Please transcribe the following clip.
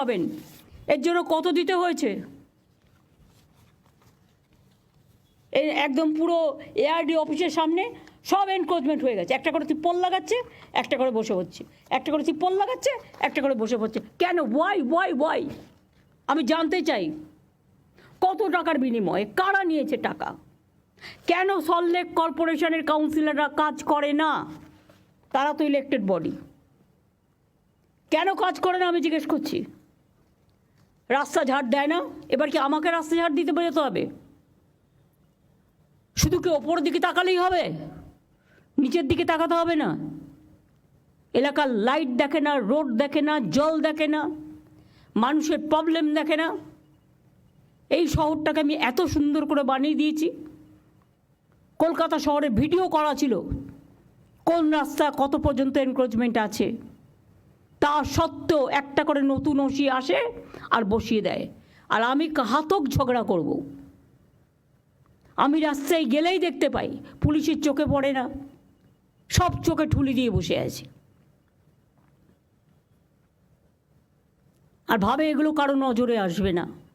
পাবেন। এর জন্য কত দিতে হয়েছে? একদম পুরো এআরডি অফিসের সামনে সব এনক্রোচমেন্ট হয়ে গেছে। একটা করে তিপ্পল লাগাচ্ছে, একটা করে বসে হচ্ছে। একটা করে তিপ্পল লাগাচ্ছে, একটা করে বসে হচ্ছে। কেন? ওয়াই ওয়াই ওয়াই আমি জানতে চাই। কত টাকার বিনিময়ে? কারা নিয়েছে টাকা? কেন সল্টলেক কর্পোরেশনের কাউন্সিলররা কাজ করে না? তারা তো ইলেকটেড বডি কেন কাজ করে না আমি জিজ্ঞেস করছি? রাস্তা ঝাড় দেয় না? এবার কি আমাকে রাস্তা ঝাড় দিতে বেরোতে হবে? শুধু কি ওপর দিকে তাকালেই হবে? নিচের দিকে তাকাতে হবে না? এলাকার লাইট দেখে না রোড দেখে না, জল দেখে না, মানুষের প্রবলেম দেখে না। এই শহরটাকে আমি এত সুন্দর করে বানিয়ে দিয়েছি। কলকাতা শহরে ভিডিও করা ছিল। কোন রাস্তা কত পর্যন্ত এনক্রোচমেন্ট আছে? তা সত্ত্বেও একটা করে নতুন ওসি আসে আর বসিয়ে দেয়। আর আমি হাতক ঝগড়া করব। আমি রাস্তায় গেলেই দেখতে পাই, পুলিশের চোখে পড়ে না। সব চোখে ঠুলি দিয়ে বসে আছে। আর ভাবে এগুলো কারও নজরে আসবে না।